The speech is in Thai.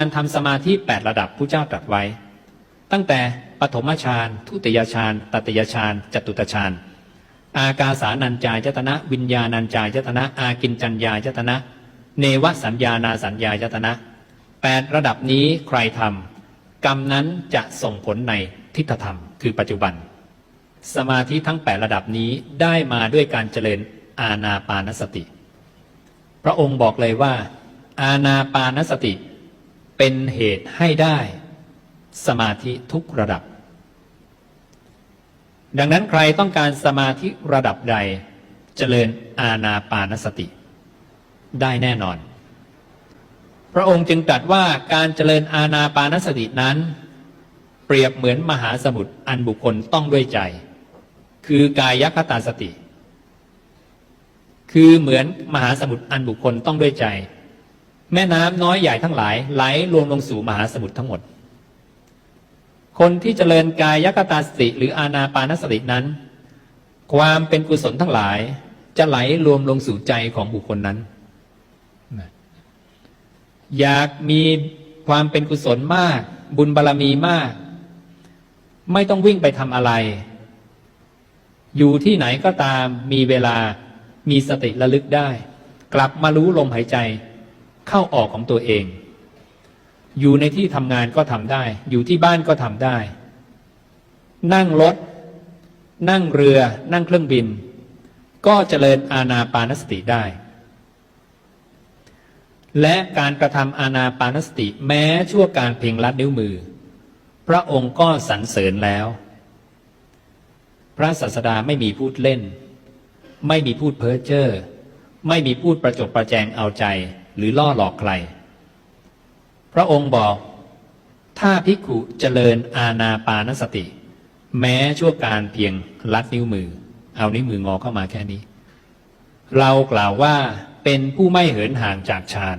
การทำสมาธิแปดระดับผู้เจ้าตรัสไว้ ตั้งแต่ปฐมฌานทุติยฌานตติยฌานจตุตฌานอากาสานัญจายตนะ วิญญาณัญจายตนะ อากินจัญญายตนะ เนวสัญญานาสัญญายตนะแปดระดับนี้ใครทำกรรมนั้นจะส่งผลในทิฏฐธรรม คือปัจจุบัน สมาธิทั้งแปดระดับนี้ได้มาด้วยการเจริญอาณาปานสติ พระองค์บอกเลยว่า อาณาปานสติ เป็นเหตุให้ได้สมาธิทุกระดับ ดังนั้นใครต้องการสมาธิระดับใด เจริญอาณาปานสติ ได้แน่นอน พระองค์จึงตรัสว่าการเจริญอาณาปานสตินั้น เปรียบเหมือนมหาสมุทรอันบุคคลต้องด้วยใจ คือกายคตาสติ คือเหมือนมหาสมุทรอันบุคคลต้องด้วยใจ แม่น้ำน้อยใหญ่ทั้งหลายไหลรวมลงสู่มหาสมุทรทั้งหมด คนที่เจริญกายยคตาสติ หรืออาณาปานสตินั้น ความเป็นกุศลทั้งหลาย จะไหลรวมลงสู่ใจของบุคคลนั้น อยากมีความเป็นกุศลมาก บุญบารรมีมาก ไม่ต้องวิ่งไปทำอะไร อยู่ที่ไหนก็ตามมีเวลามีสติระลึกได้ กลับมารู้ลมหายใจ เข้าออกของตัวเอง อยู่ในที่ทำงานก็ทำได้ อยู่ที่บ้านก็ทำได้ นั่งรถ นั่งเรือ นั่งเครื่องบิน ก็เจริญอาณาปานสติได้ และการกระทำอาณาปานสติแม้ชั่วการเพียงลัดนิ้วมือ พระองค์ก็สรรเสริญแล้ว พระศาสดาไม่มีพูดเล่น ไม่มีพูดเพ้อเจ้อไม่มีพูดประจบประแจงเอาใจ หรือล่อหลอกใคร พระองค์บอก ถ้าภิกขุเจริญอาณาปานสติ แม้ชั่วการเพียงลัดนิ้วมือ เอานิ้วมืองอเข้ามาแค่นี้ เรากล่าวว่าเป็นผู้ไม่เหินห่างจากฌาน